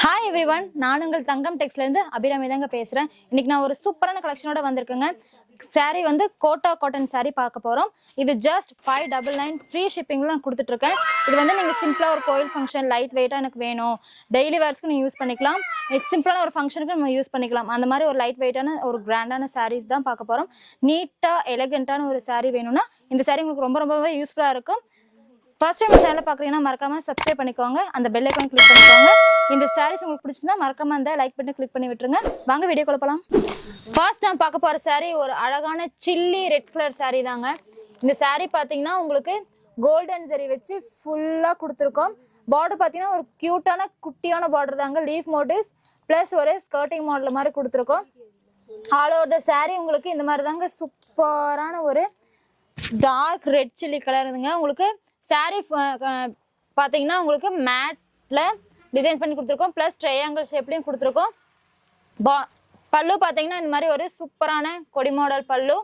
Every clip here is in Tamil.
ஹாய் எவ்ரி ஒன் நான் உங்கள் தங்கம் டெக்ஸ்ட்லேருந்து அபிராமி தாங்க பேசுகிறேன் இன்னைக்கு நான் ஒரு சூப்பரான கலெக்ஷனோட வந்திருக்கேங்க. சாரீ வந்து கோட்டா காட்டன் சாரீ பார்க்க போகிறோம் இது just five double nine free ஷிப்பிங்கில் நான் கொடுத்துட்ருக்கேன். இது வந்து நீங்கள் சிம்பிளாக ஒரு கோயில் ஃபங்க்ஷன் லைட் வெயிட்டாக எனக்கு வேணும். டெய்லி வேர்ஸ்க்கு நீங்கள் யூஸ் பண்ணிக்கலாம். சிம்பிளான ஒரு ஃபங்க்ஷனுக்கு நம்ம யூஸ் பண்ணிக்கலாம். அந்த மாதிரி ஒரு லைட் வெயிட்டான ஒரு கிராண்டான சாரீஸ் தான் பார்க்க போகிறோம் நீட்டாக எலகெண்ட்டான ஒரு சாரீ வேணும்னா இந்த சாரீ உங்களுக்கு ரொம்ப ரொம்பவே யூஸ்ஃபுல்லாக இருக்கும். ஃபர்ஸ்ட் டைம் சேனல் பார்க்குறீங்கன்னா மறக்காம சப்ஸ்கிரைப் பண்ணிக்கோங்க. அந்த பெல் ஐக்கான் கிளிக் பண்ணிக்கோங்க. இந்த சாரீஸ் உங்களுக்கு பிடிச்சிருந்தா மறக்காம அந்த லைக் பண்ணி கிளிக் பண்ணி விட்டுருங்க. வாங்க வீடியோ குழப்பலாம் ஃபர்ஸ்ட் நான் பார்க்க போகிற சாரீ ஒரு அழகான சில்லி ரெட் கலர் சாரீ தாங்க. இந்த சாரீ பார்த்தீங்கன்னா உங்களுக்கு கோல்டன் சரி வச்சு ஃபுல்லாக கொடுத்துருக்கோம். பார்டர் பார்த்தீங்கன்னா ஒரு க்யூட்டான குட்டியான பார்டர் தாங்க. லீஃப் மோட்டிவ்ஸ் ப்ளஸ் ஒரு ஸ்கர்ட்டிங் மாடல் மாதிரி கொடுத்துருக்கோம். ஆல் ஓவர் த சாரீ உங்களுக்கு இந்த மாதிரி தாங்க. சூப்பரான ஒரு டார்க் ரெட் சில்லி கலர் கலருங்க உங்களுக்கு saree uh, uh, ஃப- பார்த்தீங்கன்னா உங்களுக்கு மேட்டில் டிசைன்ஸ் பண்ணி கொடுத்துருக்கோம். ப்ளஸ் ட்ரையாங்கிள் ஷேப்லையும் கொடுத்துருக்கோம். பா பல்லு பார்த்தீங்கன்னா இந்த மாதிரி ஒரு சூப்பரான கொடி மாடல் பல்லு.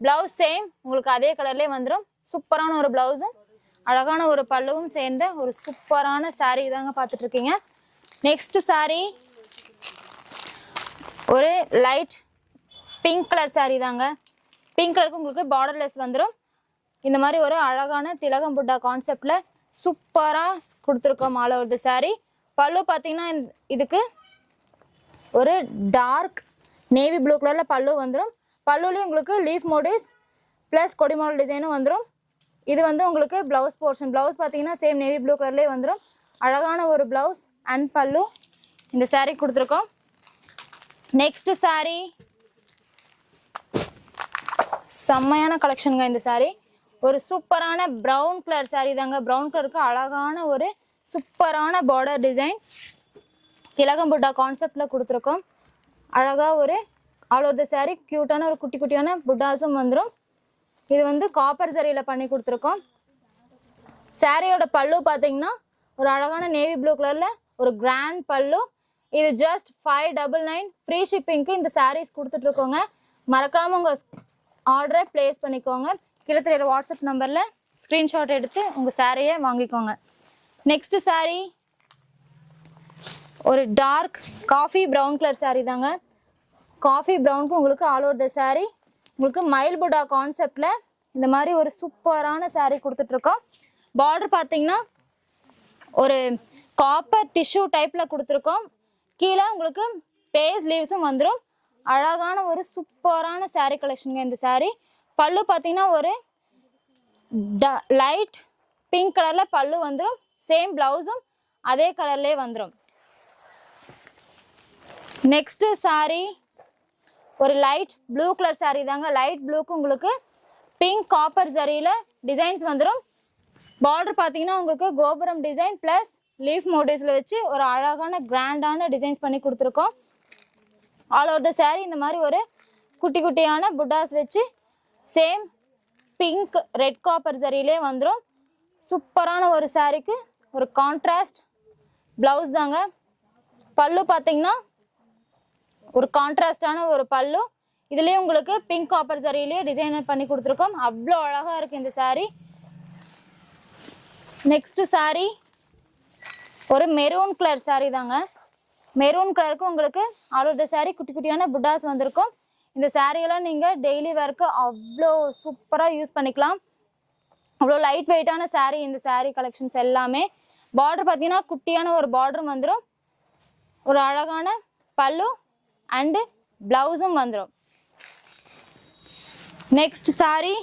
ப்ளவுஸ் சேம் உங்களுக்கு அதே கலர்லேயே வந்துடும் சூப்பரான ஒரு ப்ளவுஸும் அழகான ஒரு பல்லுவும் சேர்ந்த ஒரு சூப்பரான saree தாங்க பார்த்துட்டு இருக்கீங்க நெக்ஸ்ட் ஒரு லைட் பிங்க் கலர் saree தாங்க. பிங்க் கலருக்கு உங்களுக்கு பார்டர்லெஸ் வந்துடும் இந்த மாதிரி ஒரு அழகான திலகம் புட்டா கான்செப்ட்ல சூப்பராக கொடுத்துருக்கோம் ஆல் ஓவர் தி பல்லு பார்த்தீங்கன்னா இந்த- இதுக்கு ஒரு டார்க் நேவி ப்ளூ கலரில் பல்லு வந்துடும் பல்லுலேயும் உங்களுக்கு லீஃப் மோடிஸ் ப்ளஸ் கொடிமாடல் டிசைனும் வந்துடும் இது வந்து உங்களுக்கு ப்ளவுஸ் போர்ஷன் ப்ளவுஸ் பார்த்தீங்கன்னா சேம் நேவி ப்ளூ கலர்லேயே வந்துடும் அழகான ஒரு ப்ளவுஸ் அண்ட் பல்லு இந்த சாரீ கொடுத்துருக்கோம். நெக்ஸ்ட் சாரீ செம்மையான கலெக்ஷனுங்க இந்த சாரீ ஒரு சூப்பரான ப்ரௌன் கலர் சாரீ தாங்க. ப்ரௌன் கலருக்கு அழகான ஒரு சூப்பரான பார்டர் டிசைன் திலகம்புட்டா கான்செப்டில் கொடுத்துருக்கோம். அழகாக ஒரு ஆல் ஓவர் த சாரீ க்யூட்டான ஒரு குட்டி குட்டியான புட்டாஸும் வந்துடும் இது வந்து காப்பர் சரியில் பண்ணி கொடுத்துருக்கோம். சாரியோட பல்லு பார்த்தீங்கன்னா ஒரு அழகான நேவி ப்ளூ கலரில் ஒரு கிராண்ட் பல்லு. இது just five double nine free ஷிப்பிங்க்கு இந்த சாரீஸ் கொடுத்துட்ருக்கோங்க மறக்காமல் மறக்காம ஆர்டரை ப்ளேஸ் பண்ணிக்கோங்க. கீழே தெரியுற வாட்ஸ்அப் நம்பர்ல ஸ்க்ரீன்ஷாட் எடுத்து உங்க சாரியை வாங்கிக்கோங்க. நெக்ஸ்ட் saree ஒரு dark coffee brown colour saree தாங்க. காஃபி ப்ரௌனுக்கு உங்களுக்கு ஆல் ஓவர் த saree. உங்களுக்கு மயில் புடா கான்செப்ட்ல இந்த மாதிரி ஒரு சூப்பரான saree கொடுத்துட்டு இருக்கோம் பார்டர் பார்த்தீங்கன்னா ஒரு காப்பர் டிஷ்யூ டைப்ல கொடுத்துருக்கோம். கீழே உங்களுக்கு பேஸ் லீவ்ஸும் வந்துடும் அழகான ஒரு சூப்பரான saree கலெக்ஷனுங்க இந்த saree. பல்லு பார்த்தீங்கன்னா ஒரு லைட் பிங்க் கலரில் பல்லு வந்துடும் சேம் ப்ளவுஸும் அதே கலர்லேயே வந்துடும் நெக்ஸ்ட்டு saree ஒரு லைட் ப்ளூ கலர் சாரீ தாங்க. லைட் ப்ளூக்கு உங்களுக்கு பிங்க் காப்பர் சரியில் டிசைன்ஸ் வந்துடும் பார்டர் பார்த்தீங்கன்னா உங்களுக்கு கோபுரம் டிசைன் ப்ளஸ் லீஃப் மோட்டிவ்ஸில் வச்சு ஒரு அழகான கிராண்டான டிசைன்ஸ் பண்ணி கொடுத்துருக்கோம். ஆல் ஓவர் த சாரீ இந்த மாதிரி ஒரு குட்டி குட்டியான புட்டாஸ் வச்சு சேம் பிங்க் ரெட் காப்பர் சரியிலே வந்துடும் சூப்பரான ஒரு சாரீக்கு ஒரு கான்ட்ராஸ்ட் ப்ளவுஸ் தாங்க. பல்லு பார்த்தீங்கன்னா ஒரு கான்ட்ராஸ்டான ஒரு பல்லு. இதுலேயே உங்களுக்கு பிங்க் காப்பர் சரியிலேயே டிசைனர் பண்ணி கொடுத்துருக்கோம். அவ்வளோ அழகாக இருக்குது இந்த சாரீ நெக்ஸ்ட் சாரீ ஒரு மெரூன் கலர் சாரீ தாங்க. மெரூன் கலருக்கு உங்களுக்கு ஆல் ஓவர் த குட்டி குட்டியான புட்டாஸ் வந்திருக்கும். இந்த சாரியெல்லாம் நீங்கள் டெய்லி வேர்க்கு அவ்வளோ சூப்பராக யூஸ் பண்ணிக்கலாம். அவ்வளோ லைட் வெயிட்டான சாரீ இந்த சாரீ கலெக்ஷன்ஸ் எல்லாமே. பார்டர் பார்த்தீங்கன்னா குட்டியான ஒரு பார்டரும் வந்துடும் ஒரு அழகான பல்லு அண்டு ப்ளவுஸும் வந்துடும் நெக்ஸ்ட் சாரீ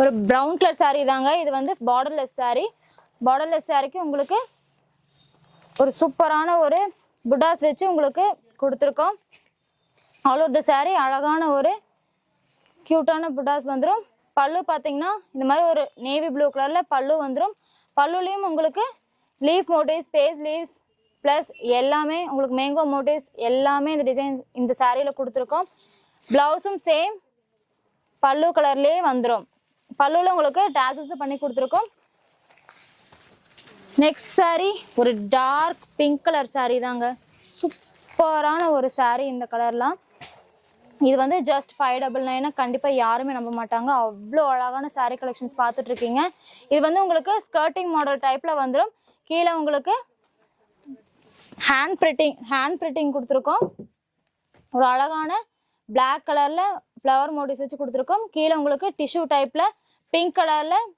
ஒரு ப்ரௌன் கலர் சாரீ தாங்க. இது வந்து பார்டர்லெஸ் சாரீ பார்டர்லெஸ் சாரிக்கு உங்களுக்கு ஒரு சூப்பரான ஒரு புட்டாஸ் வச்சு உங்களுக்கு கொடுத்துருக்கோம். ஆல் ஓவர் த saree அழகான ஒரு க்யூட்டான புட்டாஸ் வந்துடும் பல்லு பார்த்தீங்கன்னா இந்த மாதிரி ஒரு நேவி ப்ளூ கலரில் பல்லு வந்துடும் பல்லுலேயும் உங்களுக்கு leaf motifs base leaves plus எல்லாமே உங்களுக்கு மேங்கோ மோட்டிவ்ஸ் எல்லாமே இந்த டிசைன் இந்த சாரியில் கொடுத்துருக்கோம். ப்ளவுஸும் சேம் பல்லு கலர்லேயே வந்துடும் பல்லுவில் உங்களுக்கு டேசல்ஸும் பண்ணி கொடுத்துருக்கோம். நெக்ஸ்ட் சாரீ ஒரு டார்க் பிங்க் கலர் சாரீ தாங்க. சூப்பரான ஒரு சாரீ இந்த கலர்லாம் இது வந்து ஜஸ்ட் ஃபைவ் டபுள் நைனா கண்டிப்பாக யாருமே நம்ப மாட்டாங்க. அவ்வளோ அழகான சாரீ கலெக்ஷன்ஸ் பார்த்துட்டு இருக்கீங்க இது வந்து உங்களுக்கு ஸ்கர்ட்டிங் மாடல் டைப்பில் வந்துடும் கீழே உங்களுக்கு ஹேண்ட் பிரிட்டிங் ஹேண்ட் பிரிட்டிங் கொடுத்துருக்கோம். ஒரு அழகான பிளாக் கலரில் ஃப்ளவர் மோட்டிவ்ஸ் வச்சு கொடுத்துருக்கோம். கீழே உங்களுக்கு டிஷ்யூ டைப்பில் பிங்க் கலரில்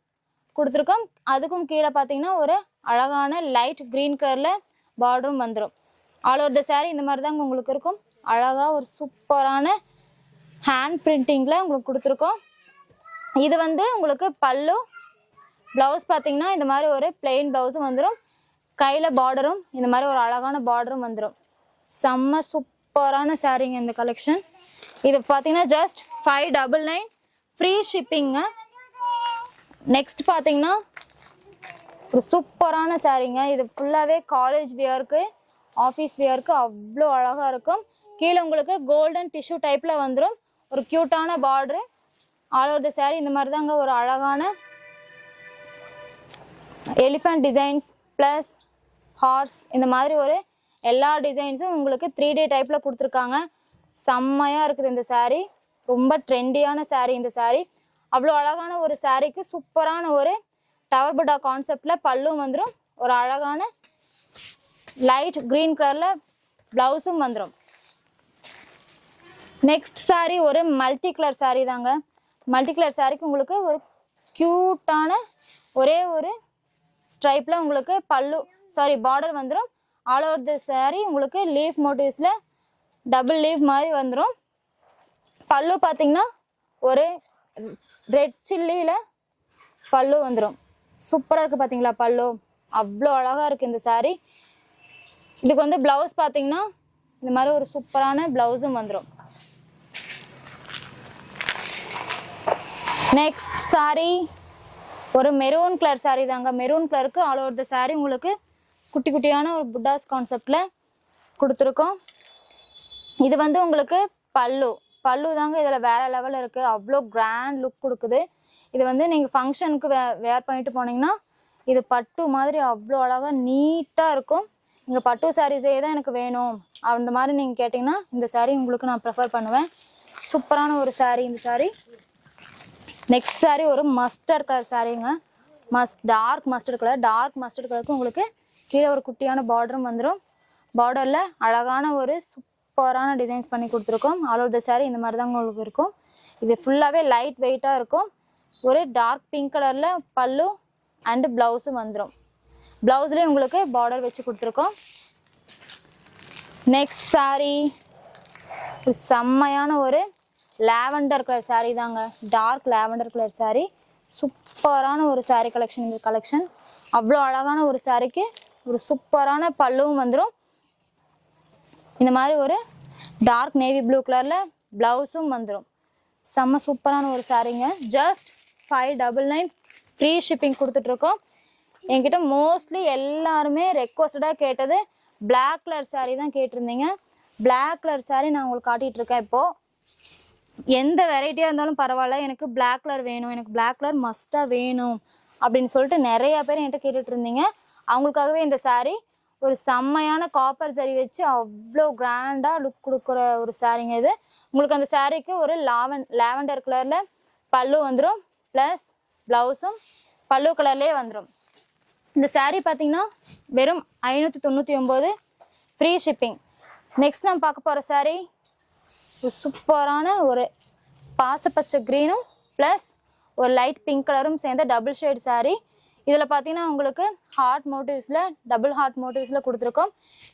கொடுத்துருக்கோம். அதுக்கும் கீழே பார்த்தீங்கன்னா ஒரு அழகான லைட் கிரீன் கலரில் பார்டரும் வந்துடும் ஆல் ஓவர் த சாரீ இந்த மாதிரி தாங்க உங்களுக்கு இருக்கும். அழகாக ஒரு சூப்பரான ஹேண்ட் பிரிண்டிங்கில் உங்களுக்கு கொடுத்துருக்கோம். இது வந்து உங்களுக்கு பல்லு ப்ளவுஸ் பார்த்தீங்கன்னா இந்த மாதிரி ஒரு பிளெயின் ப்ளவுஸும் வந்துடும் கையில் பார்டரும் இந்த மாதிரி ஒரு அழகான பார்டரும் வந்துடும் செம்ம சூப்பரான சாரீங்க இந்த கலெக்ஷன் இது பார்த்தீங்கன்னா just five double nine free ஷிப்பிங்க next பார்த்தீங்கன்னா ஒரு சூப்பரான சாரீங்க இது ஃபுல்லாகவே காலேஜ் வியருக்கு ஆஃபீஸ் வியருக்கு அவ்வளோ அழகாக இருக்கும். கீழே உங்களுக்கு கோல்டன் டிஷ்யூ டைப்பில் வந்துடும் ஒரு க்யூட்டான border all over the saree இந்த மாதிரி தாங்க ஒரு அழகான எலிஃபண்ட் டிசைன்ஸ் ப்ளஸ் ஹார்ஸ் இந்த மாதிரி ஒரு எல்லா டிசைன்ஸும் உங்களுக்கு த்ரீ டே டைப்பில் கொடுத்துருக்காங்க. செம்மையாக இருக்குது இந்த சாரீ ரொம்ப ட்ரெண்டியான சாரீ இந்த சாரீ அவ்வளோ அழகான ஒரு சாரீக்கு சூப்பரான ஒரு டவர் பட்டா கான்செப்டில் பல்லும் வந்துடும் ஒரு அழகான லைட் க்ரீன் கலரில் ப்ளவுஸும் வந்துடும் நெக்ஸ்ட் saree ஒரு மல்டி கலர் saree தாங்க. மல்டி கலர் சாரிக்கு உங்களுக்கு ஒரு க்யூட்டான ஒரே ஒரு ஸ்ட்ரைப்பில் உங்களுக்கு பல்லு சாரி பார்டர் வந்துடும் ஆல் ஓவர் த saree உங்களுக்கு லீஃப் மோட்டிவ்ஸில் டபுள் லீஃப் மாதிரி வந்துடும் பல்லு பார்த்தீங்கன்னா ஒரு ரெட் சில்லியில் பல்லு வந்துடும் சூப்பராக இருக்குது பார்த்தீங்களா பல்லு? அவ்வளோ அழகாக இருக்குது இந்த saree. இதுக்கு வந்து ப்ளவுஸ் பார்த்தீங்கன்னா இந்த மாதிரி ஒரு சூப்பரான ப்ளவுஸும் வந்துடும் நெக்ஸ்ட் saree. ஒரு மெரூன் கலர் saree தாங்க. மெரூன் கலருக்கு ஆல் ஓவர் த saree உங்களுக்கு குட்டி குட்டியான ஒரு புட்டாஸ் கான்செப்டில் கொடுத்துருக்கோம். இது வந்து உங்களுக்கு பல்லு. பல்லு தாங்க இதில் வேறு லெவலில் இருக்குது அவ்வளோ கிராண்ட் லுக் கொடுக்குது. இது வந்து நீங்கள் ஃபங்க்ஷனுக்கு வே வேர் பண்ணிட்டு போனீங்கன்னா இது பட்டு மாதிரி அவ்வளோ அழகாக நீட்டாக இருக்கும். இங்கே பட்டு சாரீஸே தான் எனக்கு வேணும். அந்த மாதிரி நீங்கள் கேட்டிங்கன்னா இந்த சாரீ உங்களுக்கு நான் ப்ரிஃபர் பண்ணுவேன். சூப்பரான ஒரு சாரீ இந்த சாரீ நெக்ஸ்ட் saree ஒரு mustard colour சாரீங்க must dark mustard colour dark mustard கலருக்கு உங்களுக்கு கீழே ஒரு குட்டியான பார்டரும் வந்துடும் பார்டரில் அழகான ஒரு சூப்பரான டிசைன்ஸ் பண்ணி கொடுத்துருக்கோம். ஆல் ஓவர் த saree இந்த மாதிரி தான் உங்களுக்கு இருக்கும். இது ஃபுல்லாகவே லைட் வெயிட்டாக இருக்கும். ஒரு டார்க் பிங்க் கலரில் பல்லு அண்டு ப்ளவுஸும் வந்துடும் ப்ளவுஸ்லேயே உங்களுக்கு பார்டர் வச்சு கொடுத்துருக்கோம். நெக்ஸ்ட் சாரீ செம்மையான ஒரு லாவெண்டர் கலர் சாரீ தாங்க. டார்க் லாவெண்டர் கலர் சாரீ சூப்பரான ஒரு சாரீ கலெக்ஷன் இந்த கலெக்ஷன் அவ்வளோ அழகான ஒரு சாரீக்கு ஒரு சூப்பரான பல்லுவும் வந்துடும் இந்த மாதிரி ஒரு டார்க் நேவி ப்ளூ கலரில் ப்ளவுஸும் வந்துடும் செம்ம சூப்பரான ஒரு சாரீங்க just five double nine free shipping கொடுத்துட்ருக்கோம். என்கிட்ட மோஸ்ட்லி எல்லாருமே ரெக்வஸ்டடாக கேட்டது பிளாக் கலர் சாரீ தான் கேட்டிருந்தீங்க. பிளாக் கலர் சாரீ நான் உங்களுக்கு காட்டிகிட்ருக்கேன் இப்போது எந்த வெரைட்டியாக இருந்தாலும் பரவாயில்ல. எனக்கு பிளாக் கலர் வேணும். எனக்கு பிளாக் கலர் மஸ்ட்டாக வேணும் அப்படின்னு சொல்லிட்டு நிறைய பேர் என்கிட்ட கேட்டுட்டு இருந்தீங்க அவங்களுக்காகவே இந்த சாரீ ஒரு செம்மையான காப்பர் சரி வச்சு அவ்வளோ கிராண்டாக லுக் கொடுக்குற ஒரு சாரீங்க இது. உங்களுக்கு அந்த சாரீக்கு ஒரு லாவன் லாவெண்டர் கலரில் பல்லு வந்துடும் ப்ளஸ் ப்ளவுஸும் பல்லு கலர்லேயே வந்துடும் இந்த சாரீ பார்த்தீங்கன்னா வெறும் ஐநூற்றி தொண்ணூற்றி ஒம்பது ஃப்ரீ ஷிப்பிங் நெக்ஸ்ட் நம்ம பார்க்க போகிற சாரீ சூப்பரான ஒரு பாசப்பச்சை க்ரீனும் ப்ளஸ் ஒரு லைட் பிங்க் கலரும் சேர்ந்த டபுள் ஷேட் saree. இதில் பார்த்தீங்கன்னா உங்களுக்கு ஹார்ட் மோட்டிவ்ஸில் டபுள் ஹார்ட் மோட்டிவ்ஸில் கொடுத்துருக்கோம்.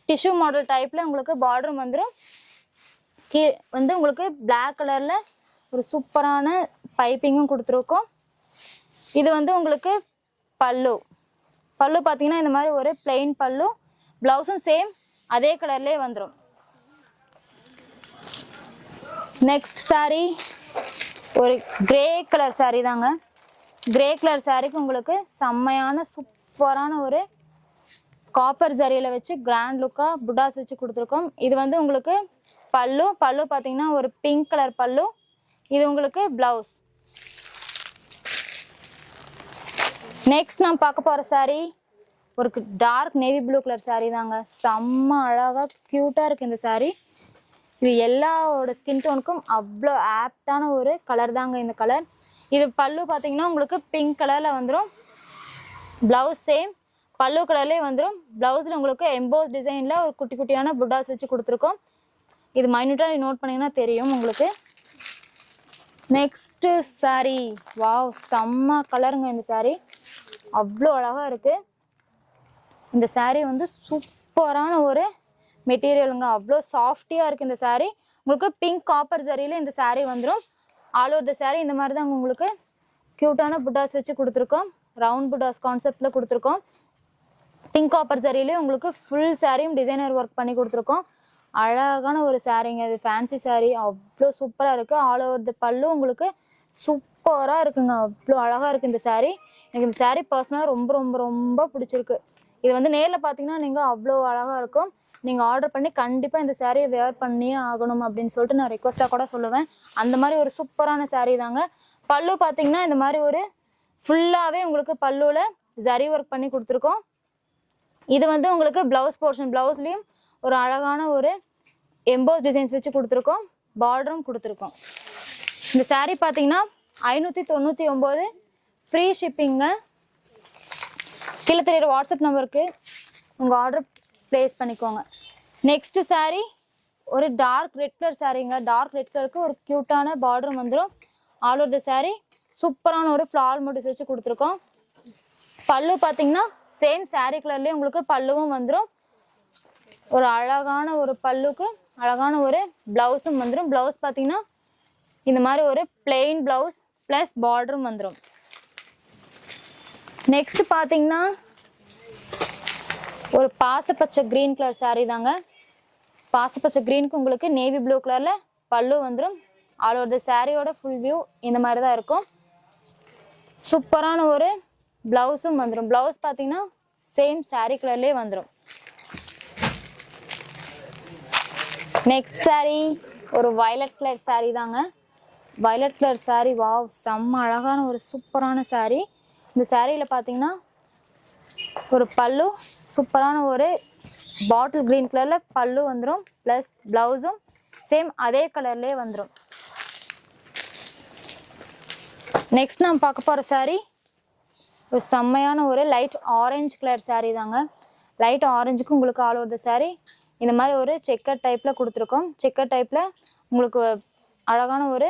டிஷ்யூ மாடல் டைப்பில் உங்களுக்கு பார்டரும் வந்துடும் கீ வந்து உங்களுக்கு பிளாக் கலரில் ஒரு சூப்பரான பைப்பிங்கும் கொடுத்துருக்கோம். இது வந்து உங்களுக்கு பல்லு. பல்லு பார்த்தீங்கன்னா இந்த மாதிரி ஒரு பிளெயின் பல்லு. ப்ளவுஸும் சேம் அதே கலர்லேயே வந்துடும் நெக்ஸ்ட் சாரீ ஒரு கிரே கலர் சாரீ தாங்க. கிரே கலர் சாரீக்கு உங்களுக்கு செம்மையான சூப்பரான ஒரு காப்பர் ஜரியில் வச்சு கிராண்ட் லுக்காக புட்டாஸ் வச்சு கொடுத்துருக்கோம். இது வந்து உங்களுக்கு பல்லு பல்லு பார்த்தீங்கன்னா ஒரு பிங்க் கலர் பல்லு. இது உங்களுக்கு ப்ளவுஸ் நெக்ஸ்ட் நான் பார்க்க போகிற சாரீ ஒரு dark navy blue colour sari தாங்க. செம்ம அழகாக க்யூட்டாக இருக்குது இந்த சாரீ இது எல்லாவோட ஸ்கின் டோனுக்கும் அவ்வளோ ஆப்டான ஒரு கலர் தாங்க இந்த கலர் இது பல்லு பார்த்தீங்கன்னா உங்களுக்கு பிங்க் கலரில் வந்துடும் ப்ளவுஸ் சேம் பல்லு கலர்லேயே வந்துடும் ப்ளவுஸில் உங்களுக்கு எம்போஸ் டிசைனில் ஒரு குட்டி குட்டியான புட்டாஸ் வச்சு கொடுத்துருக்கோம். இது மைன்யூட்டாக நோட் பண்ணிங்கன்னா தெரியும் உங்களுக்கு. Next saree. வாவ் செம்ம கலருங்க இந்த சாரீ அவ்வளோ அழகாக இருக்குது இந்த சாரீ வந்து சூப்பரான ஒரு மெட்டீரியலுங்க அவ்வளோ சாஃப்டியாக இருக்குது இந்த சாரீ உங்களுக்கு பிங்க் காப்பர் ஜரியில் இந்த சாரீ வந்துடும் ஆல் ஓவர் த சாரீ இந்த மாதிரி தான் உங்களுக்கு க்யூட்டான புட்டாஸ் வச்சு கொடுத்துருக்கோம். ரவுண்ட் புட்டாஸ் கான்செப்டில் கொடுத்துருக்கோம். பிங்க் காப்பர் ஜரியிலே உங்களுக்கு ஃபுல் சாரியும் டிசைனர் ஒர்க் பண்ணி கொடுத்துருக்கோம். அழகான ஒரு சாரீங்க இது. ஃபேன்சி சாரீ அவ்வளோ சூப்பராக இருக்குது ஆல் ஓவர் த பல்லு உங்களுக்கு சூப்பராக இருக்குங்க. அவ்வளோ அழகாக இருக்குது இந்த சாரீ எனக்கு இந்த சாரீ பர்சனலாக ரொம்ப ரொம்ப ரொம்ப பிடிச்சிருக்கு. இது வந்து நேரில் பார்த்தீங்கன்னா நீங்கள் அவ்வளோ அழகாக இருக்கும். நீங்கள் ஆர்டர் பண்ணி கண்டிப்பாக இந்த சாரியை வேர் பண்ணியே ஆகணும் அப்படின்னு சொல்லிட்டு நான் ரெக்வஸ்ட்டாக கூட சொல்லுவேன். அந்த மாதிரி ஒரு சூப்பரான சேரீ தாங்க. பல்லு பார்த்தீங்கன்னா இந்த மாதிரி ஒரு ஃபுல்லாகவே உங்களுக்கு பல்லுவில் ஜரி ஒர்க் பண்ணி கொடுத்துருக்கோம். இது வந்து உங்களுக்கு ப்ளவுஸ் போர்ஷன் ப்ளவுஸ்லேயும் ஒரு அழகான ஒரு எம்போஸ் டிசைன்ஸ் வச்சு கொடுத்துருக்கோம். பார்டரும் கொடுத்துருக்கோம். இந்த சாரீ பார்த்தீங்கன்னா ஐநூற்றி தொண்ணூற்றி ஒம்பது ஃப்ரீ ஷிப்பிங்க கீழே தெரியுற வாட்ஸ்அப் நம்பருக்கு உங்கள் ஆர்டர் ப்ளேஸ் பண்ணிக்கோங்க. நெக்ஸ்ட்டு சாரீ ஒரு டார்க் ரெட் கலர் சாரீங்க டார்க் ரெட் கலருக்கு ஒரு க்யூட்டான பார்டர் வந்துடும் ஆல் ஓவர் த சாரீ சூப்பரான ஒரு ஃப்ளால் முடிச்சு வச்சு கொடுத்துருக்கோம். பல்லு பார்த்தீங்கன்னா சேம் சாரீ கலர்லேயே உங்களுக்கு பல்லுவும் வந்துடும் ஒரு அழகான ஒரு பல்லுக்கு அழகான ஒரு ப்ளவுஸும் வந்துடும் ப்ளவுஸ் பார்த்தீங்கன்னா இந்த மாதிரி ஒரு பிளெயின் ப்ளவுஸ் ப்ளஸ் பார்டரும் வந்துடும் நெக்ஸ்ட் பார்த்தீங்கன்னா ஒரு பாசப்பச்சை க்ரீன் கலர் சாரீ தாங்க. பாசப்பச்சை க்ரீனுக்கு உங்களுக்கு நேவி ப்ளூ கலரில் பல்லு வந்துடும் ஆல் ஓவர் த சாரியோட ஃபுல் வியூ இந்த மாதிரி தான் இருக்கும். சூப்பரான ஒரு ப்ளவுஸும் வந்துடும் ப்ளவுஸ் பார்த்தீங்கன்னா சேம் சாரீ கலர்லேயே வந்துடும் நெக்ஸ்ட் சாரீ ஒரு வயலட் கலர் சாரீ தாங்க. வயலட் கலர் சாரீ வாவ் செம்ம அழகான ஒரு சூப்பரான சாரீ இந்த சாரியில் பார்த்தீங்கன்னா ஒரு பல்லு சூப்பரான ஒரு பாட்டில் க்ரீன் கலரில் பல்லு வந்துடும் ப்ளஸ் ப்ளவுஸும் சேம் அதே கலர்லேயே வந்துடும் நெக்ஸ்ட் நம்ம பார்க்க போகிற சாரீ ஒரு செம்மையான ஒரு லைட் ஆரஞ்சு கலர் சாரீ தாங்க. லைட் ஆரஞ்சுக்கு உங்களுக்கு ஆல் ஓவர் த இந்த மாதிரி ஒரு செக்கர் டைப்பில் கொடுத்துருக்கோம். செக்கர் டைப்பில் உங்களுக்கு அழகான ஒரு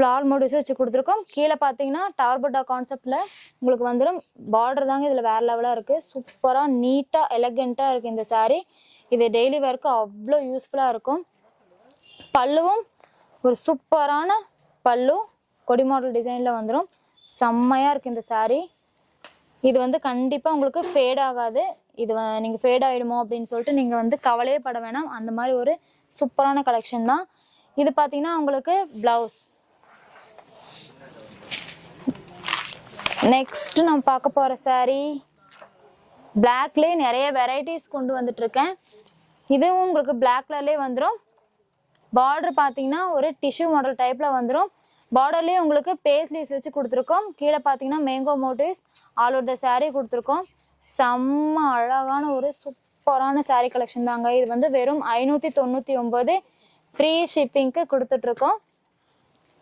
ஃப்ளார் மோடிஸும் வச்சு கொடுத்துருக்கோம். கீழே பார்த்தீங்கன்னா டவர் பட்டா கான்செப்டில் உங்களுக்கு வந்துடும் பார்டர் தாங்க இதில் வேறு லெவலாக இருக்குது சூப்பராக நீட்டாக எலகெண்ட்டாக இருக்குது இந்த சாரீ இது டெய்லி வேர்க்கு அவ்வளோ யூஸ்ஃபுல்லாக இருக்கும். பல்லுவும் ஒரு சூப்பரான பல்லு கொடி மாடல் டிசைனில் வந்துடும் செம்மையாக இருக்குது இந்த சாரீ இது வந்து கண்டிப்பாக உங்களுக்கு ஃபேட் ஆகாது. இது நீங்கள் ஃபேட் ஆகிடுமோ அப்படின்னு சொல்லிட்டு நீங்கள் வந்து கவலையே பட வேணாம். அந்த மாதிரி ஒரு சூப்பரான கலெக்ஷன் தான். இது பார்த்தீங்கன்னா உங்களுக்கு ப்ளவுஸ் நெக்ஸ்ட் நம்ம பார்க்க போகிற saree பிளாக்லேயே நிறைய வெரைட்டிஸ் கொண்டு வந்துட்டு இருக்கேன் இதுவும் உங்களுக்கு பிளாக் கலர்லேயே வந்துடும் பார்டர் பார்த்தீங்கன்னா ஒரு டிஷ்யூ மாடல் டைப்பில் வந்துடும் பார்டர்லேயே உங்களுக்கு பேஸ்லீஸ் வச்சு கொடுத்துருக்கோம். கீழே பார்த்தீங்கன்னா mango motifs all over the saree கொடுத்துருக்கோம். செம்ம அழகான ஒரு சூப்பரான சாரீ கலெக்ஷன் தாங்க. இது வந்து வெறும் ஐநூற்றி தொண்ணூற்றி ஒம்பது ஃப்ரீ ஷிப்பிங்க்கு கொடுத்துட்ருக்கோம்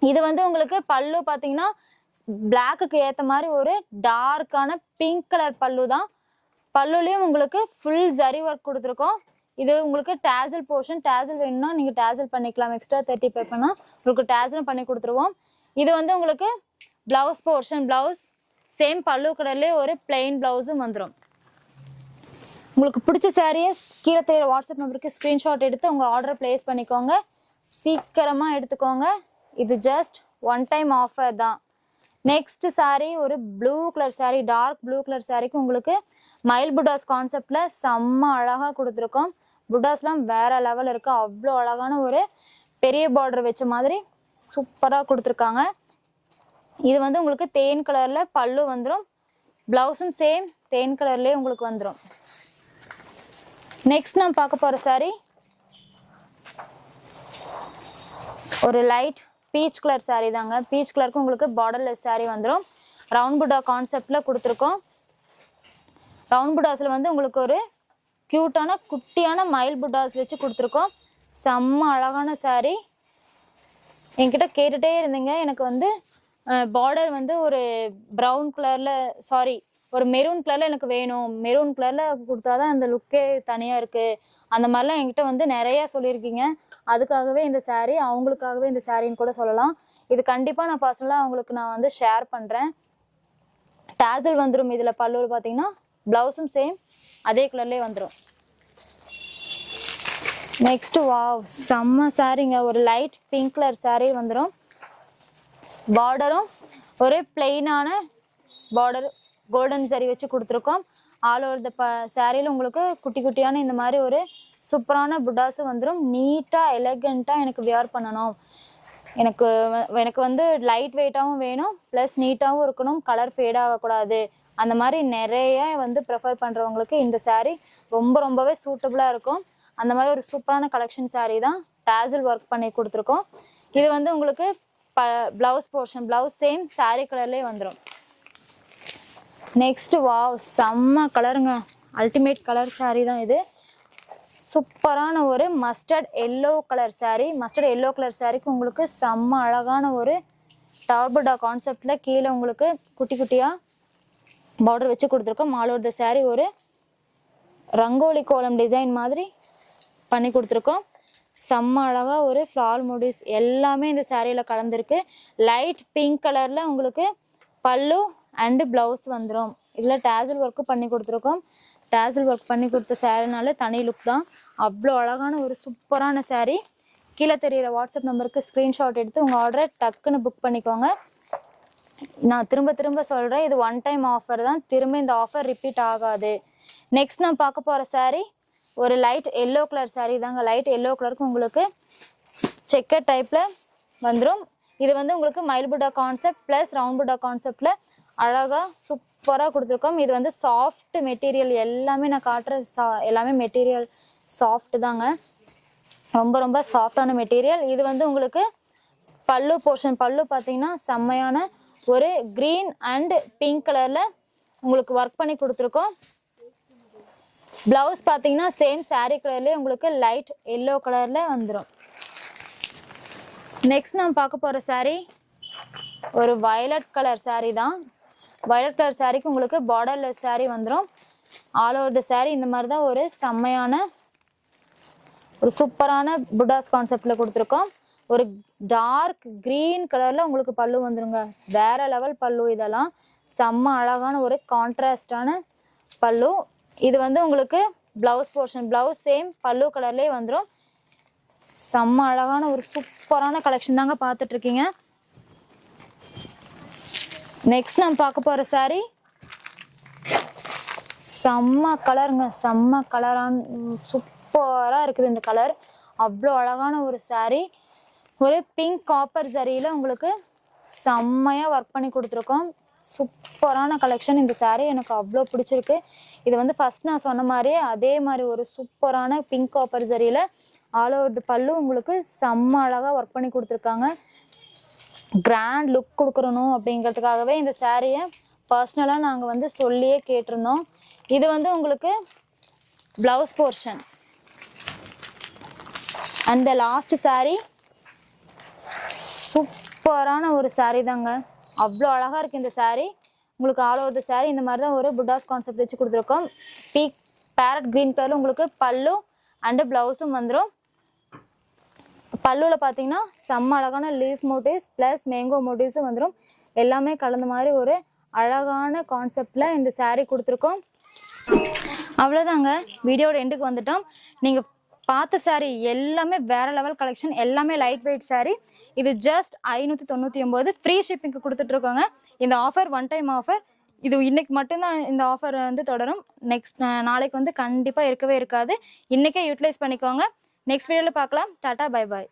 இது வந்து உங்களுக்கு பல்லு பார்த்தீங்கன்னா பிளாக்குக்கு ஏற்ற மாதிரி ஒரு டார்க்கான பிங்க் கலர் பல்லு தான். பல்லுலேயும் உங்களுக்கு ஃபுல் ஜரி ஒர்க் கொடுத்துருக்கோம். இது உங்களுக்கு டேசல் போர்ஷன் டேசல் வேணும்னா நீங்கள் டேசல் பண்ணிக்கலாம். எக்ஸ்ட்ரா தேர்ட்டி பே பண்ணால் உங்களுக்கு டேசலும் பண்ணி கொடுத்துருவோம். இது வந்து உங்களுக்கு ப்ளவுஸ் போர்ஷன் ப்ளவுஸ் சேம் பல்லு கலர்லேயே ஒரு பிளெயின் ப்ளவுஸும் வந்துடும் உங்களுக்கு பிடிச்ச சாரியை கீழே தெரிய வாட்ஸ்அப் நம்பருக்கு ஸ்க்ரீன்ஷாட் எடுத்து உங்கள் ஆர்டர் ப்ளேஸ் பண்ணிக்கோங்க. சீக்கிரமாக எடுத்துக்கோங்க. இது ஜஸ்ட் ஒன் டைம் ஆஃபர் தான். நெக்ஸ்ட் saree ஒரு blue colour saree dark blue colour சாரிக்கு உங்களுக்கு மயில் புட்டாஸ் கான்செப்டில் செம்ம அழகாக கொடுத்துருக்கோம். புட்டாஸ்லாம் வேற லெவல் இருக்கு. அவ்வளோ அழகான ஒரு பெரிய பார்டர் வச்ச மாதிரி சூப்பராக கொடுத்துருக்காங்க. இது வந்து உங்களுக்கு தேன் கலரில் பல்லு வந்துடும் ப்ளவுஸும் சேம் தேன் கலர்லேயே உங்களுக்கு வந்துடும் நெக்ஸ்ட் நான் பார்க்க போகிற saree ஒரு லைட் பீச் கலர் சாரீ தாங்க. பீச் கலருக்கு உங்களுக்கு பார்டர்லெஸ் சாரீ வந்துடும் ரவுண்ட் புட்டா கான்செப்டில் கொடுத்துருக்கோம். ரவுண்ட் புடாஸில் வந்து உங்களுக்கு ஒரு க்யூட்டான குட்டியான மயில் புட்டாஸ் வச்சு கொடுத்துருக்கோம். செம்ம அழகான சாரீ என்கிட்ட கேட்டுகிட்டே இருந்தீங்க. எனக்கு வந்து பார்டர் வந்து ஒரு ப்ரௌன் கலரில் சாரி ஒரு மெரூன் கலர்ல எனக்கு வேணும். மெரூன் கலர்ல கொடுத்தாதான் அந்த லுக்கே தனியா இருக்கு. அந்த மாதிரிலாம் என்கிட்ட வந்து நிறைய சொல்லியிருக்கீங்க. அதுக்காகவே இந்த சாரீ அவங்களுக்காகவே இந்த சாரின்னு கூட சொல்லலாம். இது கண்டிப்பா நான் பர்சனலா அவங்களுக்கு நான் வந்து ஷேர் பண்றேன். டேசல் வந்துடும் இதுல பல்லூர் பாத்தீங்கன்னா பிளவுஸும் சேம் அதே கலர்லயே வந்துடும் நெக்ஸ்ட் வாவ் செம்ம சாரீங்க ஒரு லைட் பிங்க் கலர் சாரீ வந்துடும் பார்டரும் ஒரு பிளெயினான பார்டர் கோல்டன் சரி வச்சு கொடுத்துருக்கோம். ஆல் ஓவர் த ப சாரியில் உங்களுக்கு குட்டி குட்டியான இந்த மாதிரி ஒரு சூப்பரான புட்டாஸு வந்துடும் நீட்டாக எலகண்ட்டாக எனக்கு வியர் பண்ணணும். எனக்கு எனக்கு வந்து லைட் வெயிட்டாகவும் வேணும். ப்ளஸ் நீட்டாகவும் இருக்கணும். கலர் ஃபேட் ஆகக்கூடாது. அந்த மாதிரி நிறைய வந்து ப்ரிஃபர் பண்ணுறவங்களுக்கு இந்த சாரீ ரொம்ப ரொம்பவே சூட்டபுளாக இருக்கும். அந்த மாதிரி ஒரு சூப்பரான கலெக்ஷன் சாரீ தான் டேசில் ஒர்க் பண்ணி கொடுத்துருக்கோம். இது வந்து உங்களுக்கு ப blouse portion blouse same saree கலர்லேயே வந்துடும் நெக்ஸ்ட் வாவ் செம்ம கலருங்க அல்டிமேட் கலர் சாரீ தான் இது. சூப்பரான ஒரு mustard yellow colour saree mustard yellow colour சாரீக்கு உங்களுக்கு செம்ம அழகான ஒரு டார்புடா கான்செப்டில் கீழே உங்களுக்கு குட்டி குட்டியாக பார்டர் வச்சு கொடுத்துருக்கோம். மாலோட சாரீ ஒரு ரங்கோலி கோலம் டிசைன் மாதிரி பண்ணி கொடுத்துருக்கோம். செம்ம அழகாக ஒரு ஃப்ளால் மூடிஸ் எல்லாமே இந்த சாரியில் கலந்துருக்கு. லைட் பிங்க் கலரில் உங்களுக்கு பல்லு அண்டு பிளவுஸ் வந்துடும் இதில் டேசல் ஒர்க்கு பண்ணி கொடுத்துருக்கோம். டேசல் ஒர்க் பண்ணி கொடுத்த சேரீனால தனி லுக் தான். அவ்வளோ அழகான ஒரு சூப்பரான சேரீ கீழே தெரியிற வாட்ஸ்அப் நம்பருக்கு ஸ்க்ரீன்ஷாட் எடுத்து உங்கள் ஆர்டரை டக்குன்னு புக் பண்ணிக்கோங்க. நான் திரும்ப திரும்ப சொல்கிறேன் இது ஒன் டைம் ஆஃபர் தான். திரும்ப இந்த ஆஃபர் ரிப்பீட் ஆகாது. நெக்ஸ்ட் நான் பார்க்க போகிற சாரீ ஒரு லைட் எல்லோ கலர் சாரீ தாங்க. லைட் எல்லோ கலருக்கு உங்களுக்கு செக்கர் டைப்பில் வந்துடும் இது வந்து உங்களுக்கு மயில் புட்டா கான்செப்ட் ப்ளஸ் ரவுண்ட் புட்டா கான்செப்டில் அழகாக சூப்பராக கொடுத்துருக்கோம். இது வந்து சாஃப்ட் மெட்டீரியல் எல்லாமே நான் காட்டுற சா எல்லாமே மெட்டீரியல் சாஃப்ட் தாங்க. ரொம்ப ரொம்ப சாஃப்டான மெட்டீரியல் இது வந்து உங்களுக்கு பல்லு போர்ஷன் பல்லு பார்த்தீங்கன்னா செம்மையான ஒரு க்ரீன் அண்ட் பிங்க் கலரில் உங்களுக்கு ஒர்க் பண்ணி கொடுத்துருக்கோம். பிளவுஸ் பார்த்தீங்கன்னா சேம் saree கலர்லேயே உங்களுக்கு லைட் எல்லோ கலரில் வந்துடும் நெக்ஸ்ட் நான் பார்க்க போகிற சாரீ ஒரு வயலட் கலர் சாரீ தான். வயலட் கலர் சாரீக்கு உங்களுக்கு பார்டர்லெஸ் சாரீ வந்துடும் ஆல் ஓவர் த சாரீ இந்த மாதிரி தான் ஒரு செம்மையான ஒரு சூப்பரான புட்டாஸ் கான்செப்டில் கொடுத்துருக்கோம். ஒரு டார்க் க்ரீன் கலரில் உங்களுக்கு பல்லு வந்துருங்க. வேற லெவல் பல்லு இதெல்லாம். செம்ம அழகான ஒரு கான்ட்ராஸ்டான பல்லு. இது வந்து உங்களுக்கு ப்ளவுஸ் போர்ஷன் ப்ளவுஸ் சேம் பல்லு கலர்லேயே வந்துடும் செம்ம அழகான ஒரு சூப்பரான கலெக்ஷன் தாங்க பார்த்துட்டு இருக்கீங்க நெக்ஸ்ட் நம்ம பார்க்க போற saree. செம்ம கலருங்க செம்ம கலரான சூப்பராக இருக்குது இந்த கலர் அவ்வளோ அழகான ஒரு saree. ஒரு பிங்க் காப்பர் சரியில் உங்களுக்கு செம்மையாக ஒர்க் பண்ணி கொடுத்துருக்கோம். சூப்பரான கலெக்ஷன் இந்த சாரீ எனக்கு அவ்வளோ பிடிச்சிருக்கு. இது வந்து ஃபஸ்ட் நான் சொன்ன மாதிரியே அதே மாதிரி ஒரு சூப்பரான பிங்க் காப்பர் சரியில் ஆல் ஓவர் தி பல்லு உங்களுக்கு செம்ம அழகாக ஒர்க் பண்ணி கொடுத்துருக்காங்க. கிராண்ட் லுக் கொடுக்குறணும் அப்படிங்கிறதுக்காகவே இந்த சாரியை பர்சனலாக நாங்கள் வந்து சொல்லியே கேட்டிருந்தோம். இது வந்து உங்களுக்கு ப்ளவுஸ் போர்ஷன் அந்த லாஸ்ட் saree சூப்பரான ஒரு saree தாங்க. அவ்வளோ அழகாக இருக்குது இந்த saree. உங்களுக்கு ஆல் ஓவர் த saree இந்த மாதிரி தான் ஒரு புட்டாஸ் கான்செப்ட் வச்சு கொடுத்துருக்கோம். பீக் பேரட் க்ரீன் கலரில் உங்களுக்கு பல்லு அண்டு ப்ளவுஸும் வந்துடும் பல்லுவில் பார்த்தீங்கன்னா செம்ம அழகான லீஃப் மோட்டிவ்ஸ் ப்ளஸ் மேங்கோ மோட்டிவ்ஸும் வந்துடும் எல்லாமே கலந்த மாதிரி ஒரு அழகான கான்செப்டில் இந்த சாரீ கொடுத்துருக்கோம். அவ்வளோதாங்க வீடியோட எண்டுக்கு வந்துட்டோம். நீங்கள் பார்த்த சாரீ எல்லாமே வேற லெவல் கலெக்ஷன் எல்லாமே லைட் வெயிட் சாரீ இது ஜஸ்ட் ஐநூற்றி தொண்ணூற்றி ஒம்பது ஃப்ரீ ஷிப்பிங்க்கு கொடுத்துட்ருக்கோங்க இந்த ஆஃபர் ஒன் டைம் ஆஃபர் இது இன்னைக்கு மட்டும்தான் இந்த ஆஃபர் வந்து தொடரும். நெக்ஸ்ட் நாளைக்கு வந்து கண்டிப்பாக இருக்கவே இருக்காது. இன்றைக்கே யூட்டிலைஸ் பண்ணிக்கோங்க. நெக்ஸ்ட் வீடியோவில் பார்க்கலாம். Tata bye bye